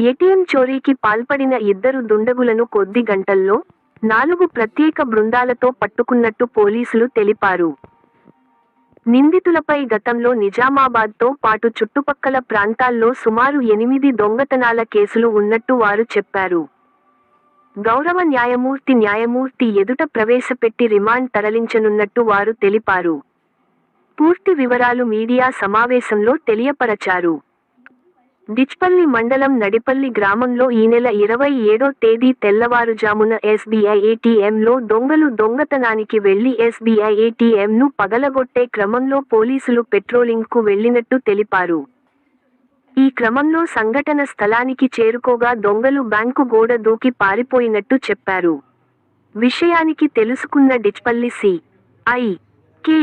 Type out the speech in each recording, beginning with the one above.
ATM చోరీకి పాల్పడిన ఇద్దరు దుండగులను కొద్ది గంటల్లో నాలుగు ప్రత్యేక బృందాలతో పట్టుకున్నట్టు పోలీసులు తెలిపారు. నిందితులపై గతంలో నిజామాబాద్తో పాటు చుట్టుపక్కల ప్రాంతాల్లో సుమారు ఎనిమిది దొంగతనాల కేసులు ఉన్నట్టు వారు చెప్పారు. గౌరవ న్యాయమూర్తి న్యాయమూర్తి ఎదుట ప్రవేశపెట్టి రిమాండ్ తరలించనున్నట్టు వారు తెలిపారు. పూర్తి వివరాలు మీడియా సమావేశంలో తెలియపరచారు. డిచ్పల్లి మండలం నడిపల్లి గ్రామంలో ఈ నెల ఇరవై ఏడో తేదీ తెల్లవారుజామున ఎస్బీఐ ఏటీఎంలో దొంగలు దొంగతనానికి వెళ్ళి ఎస్బీఐ ఏటీఎంను పగలగొట్టే క్రమంలో పోలీసులు పెట్రోలింగ్కు వెళ్ళినట్టు తెలిపారు. ఈ క్రమంలో సంఘటన స్థలానికి చేరుకోగా దొంగలు బ్యాంకు గోడ దూకి పారిపోయినట్టు చెప్పారు. విషయానికి తెలుసుకున్న Dichpally C I K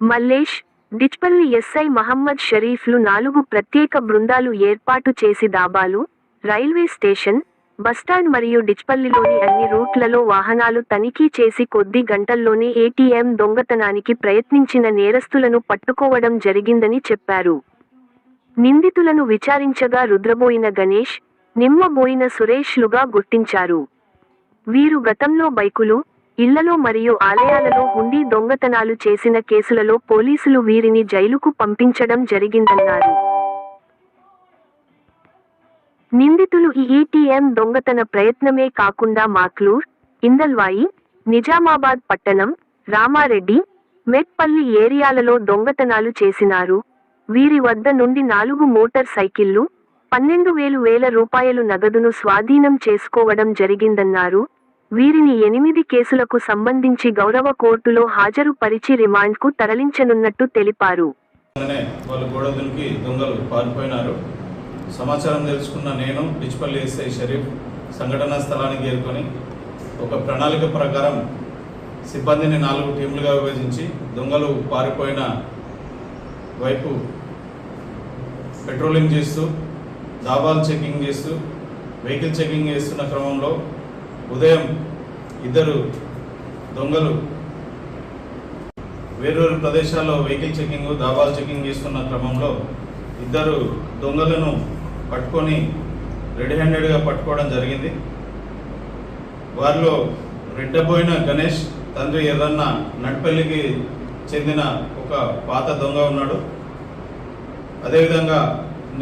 Mallesh Dichpally SI Mohammed షరీఫ్లు నాలుగు ప్రత్యేక బృందాలు ఏర్పాటు చేసి దాబాలు రైల్వే స్టేషన్ బస్టాండ్ మరియు డిచ్పల్లిలోని అన్ని రూట్లలో వాహనాలు తనిఖీ చేసి కొద్ది గంటల్లోనే ఏటీఎం దొంగతనానికి ప్రయత్నించిన నేరస్తులను పట్టుకోవడం జరిగిందని చెప్పారు. నిందితులను విచారించగా రుద్రబోయిన గణేష్ నిమ్మబోయిన సురేష్లుగా గుర్తించారు. వీరు గతంలో బైకులు ఇళ్ళలో మరియు ఆలయాలలో హుండీ దొంగతనాలు చేసిన కేసులలో పోలీసులు వీరిని జైలుకు పంపించడం జరిగిందన్నారు. నిందితులు ఈ ఏటీఎం దొంగతన ప్రయత్నమే కాకుండా మాక్లూర్ ఇందల్వాయి నిజామాబాద్ పట్టణం రామారెడ్డి మెట్పల్లి ఏరియాలలో దొంగతనాలు చేసినారు. వీరి వద్ద నుండి నాలుగు మోటార్ సైకిళ్ళు పన్నెండు వేలు వేల రూపాయలు నగదును స్వాధీనం చేసుకోవడం జరిగిందన్నారు. వీరిని ఎనిమిది కేసులకు సంబంధించి గౌరవ కోర్టులో హాజరు పరిచి రిమాండ్కు తరలించనున్నట్టు తెలిపారు. వాళ్ళు గోడ దునికి దొంగలు పారిపోయినారు. సమాచారం తెలుసుకున్న నేను డిచ్పల్లి ఎస్ఐ షరీఫ్ సంఘటనా స్థలానికి చేరుకొని ఒక ప్రణాళిక ప్రకారం సిబ్బందిని నాలుగు టీములుగా విభజించి దొంగలు పారిపోయిన వైపు పెట్రోలింగ్ చేస్తూ దాబాలు చెకింగ్ చేస్తూ వెహికల్ చెకింగ్ చేస్తున్న క్రమంలో ఉదయం ఇద్దరు దొంగలు వేర్వేరు ప్రదేశాల్లో వెహికల్ చెకింగ్ దాబాలు చెకింగ్ చేస్తున్న క్రమంలో ఇద్దరు దొంగలను పట్టుకొని రెడీ హ్యాండెడ్గా పట్టుకోవడం జరిగింది. వారిలో రెడ్డబోయిన గణేష్ తండ్రి ఎర్రన్న నడ్పల్లికి చెందిన ఒక పాత దొంగ ఉన్నాడు. అదేవిధంగా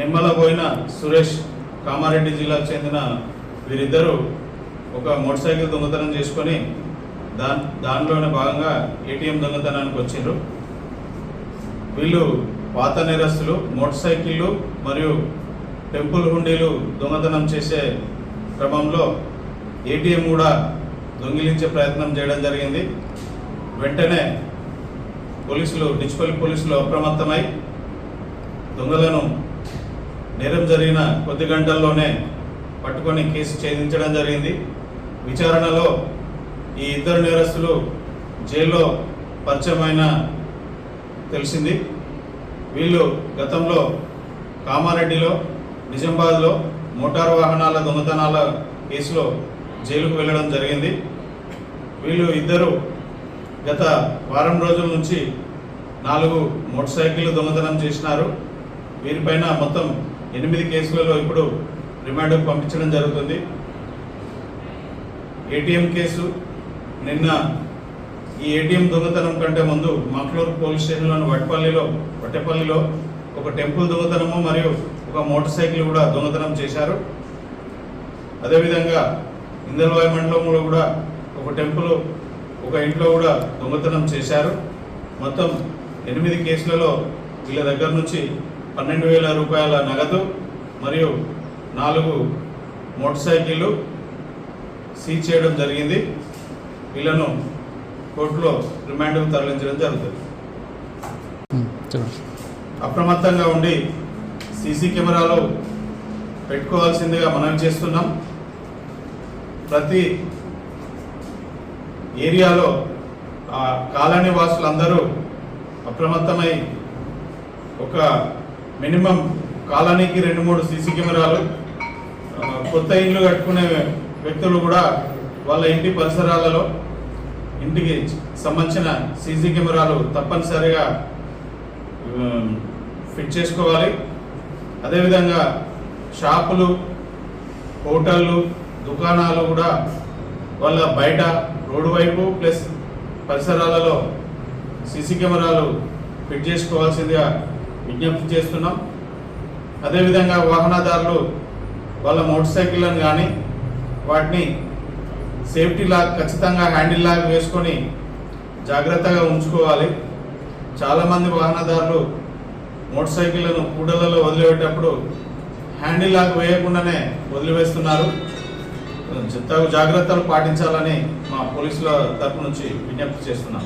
నిమ్మలబోయిన సురేష్ కామారెడ్డి జిల్లాకు చెందిన వీరిద్దరూ ఒక మోటార్ సైకిల్ దొంగతనం చేసుకొని దా దాంట్లోనే భాగంగా ఏటీఎం దొంగతనానికి వచ్చిండ్రు. వీళ్ళు పాత నేరస్తులు మోటార్ సైకిళ్ళు మరియు టెంపుల్ హుండీలు దొంగతనం చేసే క్రమంలో ఏటీఎం కూడా దొంగిలించే ప్రయత్నం చేయడం జరిగింది. వెంటనే పోలీసులు డిచ్పల్లి పోలీసులు అప్రమత్తమై దొంగలను నేరం జరిగిన కొద్ది గంటల్లోనే పట్టుకొని కేసు ఛేదించడం జరిగింది. విచారణలో ఈ ఇద్దరు నేరస్తులు జైల్లో పరిచయమైన తెలిసింది. వీళ్ళు గతంలో కామారెడ్డిలో నిజామాబాద్లో మోటారు వాహనాల దొంగతనాల కేసులో జైలుకు వెళ్ళడం జరిగింది. వీళ్ళు ఇద్దరు గత వారం రోజుల నుంచి నాలుగు మోటార్ సైకిల్ దొంగతనం చేసినారు. వీరిపైన మొత్తం ఎనిమిది కేసులలో ఇప్పుడు రిమాండ్కు పంపించడం జరుగుతుంది. ATM case. నిన్న ఈ ఏటీఎం దొంగతనం కంటే ముందు మక్లూరు పోలీస్ స్టేషన్లోని వట్టపల్లిలో వట్టెపల్లిలో ఒక టెంపుల్ దొంగతనము మరియు ఒక మోటార్ సైకిల్ కూడా దొంగతనం చేశారు. అదేవిధంగా ఇందల్వాయి మండలంలో కూడా ఒక టెంపుల్ ఒక ఇంట్లో కూడా దొంగతనం చేశారు. మొత్తం ఎనిమిది కేసులలో వీళ్ళ దగ్గర నుంచి పన్నెండు వేల రూపాయల నగదు మరియు నాలుగు మోటార్ సైకిళ్ళు సీజ్ చేయడం జరిగింది. వీళ్ళను కోర్టులో రిమాండ్కు తరలించడం జరుగుతుంది. అప్రమత్తంగా ఉండి సీసీ కెమెరాలు పెట్టుకోవాల్సిందిగా మనం చేస్తున్నాం. ప్రతి ఏరియాలో ఆ కాలనీ వాసులందరూ అప్రమత్తమై ఒక మినిమం కాలనీకి రెండు మూడు సీసీ కెమెరాలు కొత్త ఇండ్లు కట్టుకునే వ్యక్తులు కూడా వాళ్ళ ఇంటి పరిసరాలలో ఇంటికి సంబంధించిన సీసీ కెమెరాలు తప్పనిసరిగా ఫిట్ చేసుకోవాలి. అదేవిధంగా షాపులు హోటళ్ళు దుకాణాలు కూడా వాళ్ళ బయట రోడ్డు వైపు ప్లస్ పరిసరాలలో సీసీ కెమెరాలు ఫిట్ చేసుకోవాల్సిందిగా విజ్ఞప్తి చేస్తున్నాం. అదేవిధంగా వాహనదారులు వాళ్ళ మోటార్ సైకిళ్ళను కానీ వాటిని సేఫ్టీ లాగ్ ఖచ్చితంగా హ్యాండిల్ లాగ్ వేసుకొని జాగ్రత్తగా ఉంచుకోవాలి. చాలామంది వాహనదారులు మోటార్ సైకిళ్ళను కూడలలో వదిలిపెట్టేటప్పుడు హ్యాండిల్ లాగ్ వేయకుండానే వదిలివేస్తున్నారు. తగు జాగ్రత్తలు పాటించాలని మా పోలీసుల తరపు నుంచి విజ్ఞప్తి చేస్తున్నాం.